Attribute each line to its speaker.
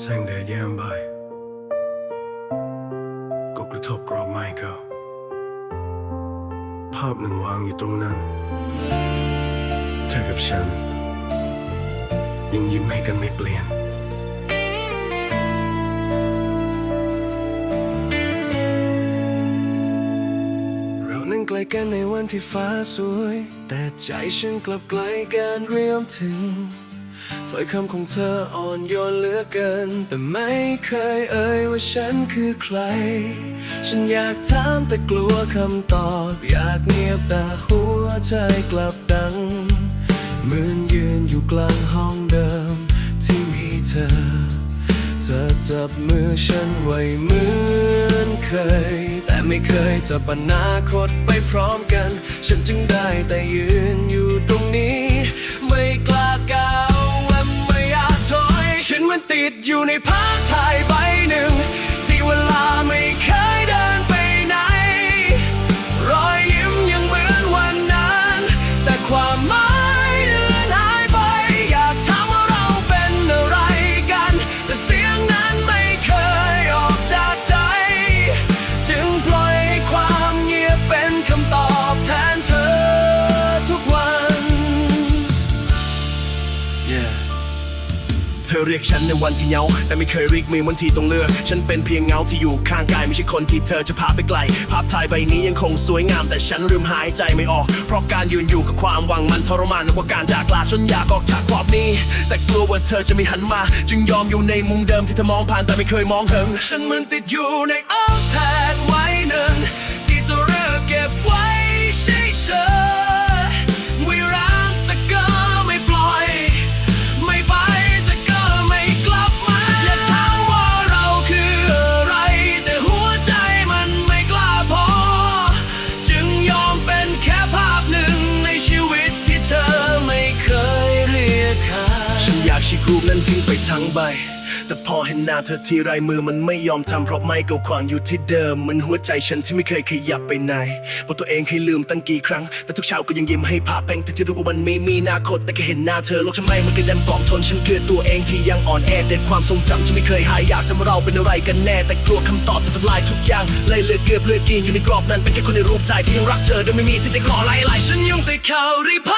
Speaker 1: แสงแดดยามบ่ายก็กระทบกรอบไม้เก่าภาพหนึ่งวางอยู่ตรงนั้น เธอกับฉัน ยังยิ้มให้กันไม่เปลี่ยนเรานั่งไกลกันในวันที่ฟ้าสวย แต่ใจฉันกลับไกลกันเรียมถึง ถ้อยคำของเธออ่อนโยนเหลือเกิน แต่ไม่เคยเอ่ยว่าฉันคือใคร ฉันอยากถามแต่กลัวคำตอบ อยากเงียบแต่หัวใจกลับดังเหมือนยืนอยู่กลางห้องเดิม ที่มีเธอ เธอจับมือฉันไว้เหมือนเคย แต่ไม่เคยจะปนาคตไปพร้อมกัน ฉันจึงได้แต่ยืนอยู่ตรงนี้ ติดอยู่ในภาคไทย เธอ
Speaker 2: เรียกฉันในวันที่เหงา แต่ไม่เคยเรียกมือวันที่ต้องเลือก ฉันเป็นเพียงเงาที่อยู่ข้างกาย ไม่ใช่คนที่เธอจะพาไปไกล ภาพถ่ายใบนี้ยังคงสวยงาม แต่ฉันลืมหายใจไม่ออก เพราะการยืนอยู่กับความหวังมันทรมานกว่าการจากลาฉันอยากออกจากความนี้ แต่กลัวว่าเธอจะไม่หันมา จึงยอมอยู่ในมุมเดิมที่เธอมองผ่านแต่ไม่เคยมองถึง
Speaker 1: ฉันเหมันติดอยู่ในอ้อมแทนไว้หนึ่ง รูปนั้นทิ้
Speaker 2: งไปทั้งใบ แต่พอเห็นหน้าเธอทีไรมือมันไม่ยอมทำเพราะไม่ก่าขวางอยู่ที่เดิมเหมันหัวใจฉันที่ไม่เคยขยับไปไหนบอกตัวเองให้ลืมตั้งกี่ครั้ง แต่ทุกเช้าก็ยังยิ้มให้ภาพแพงแต่ที่รู้ว่ามันไม่มีอนาคตแต่แค่เห็นหน้าเธอโลกฉันไม่มันก็ยังกล่อมทนฉันคือตัวเองที่ยังอ่อนแอเด็ดความทรงจำฉันไม่เคยหายอยากทำเราเป็นอะไรกันแน่ แต่กลัวคำตอบจะทำลายทุกอย่างเลยเลือกเกือบเลือกกินอยู่ในกรอบนั้นเป็นแค่คนในรูปถ่ายที่ยังรักเธอโดยไม่มีสิทธิ์ขอไล่ไล่ฉัน
Speaker 1: ยังติดข่าพถ่า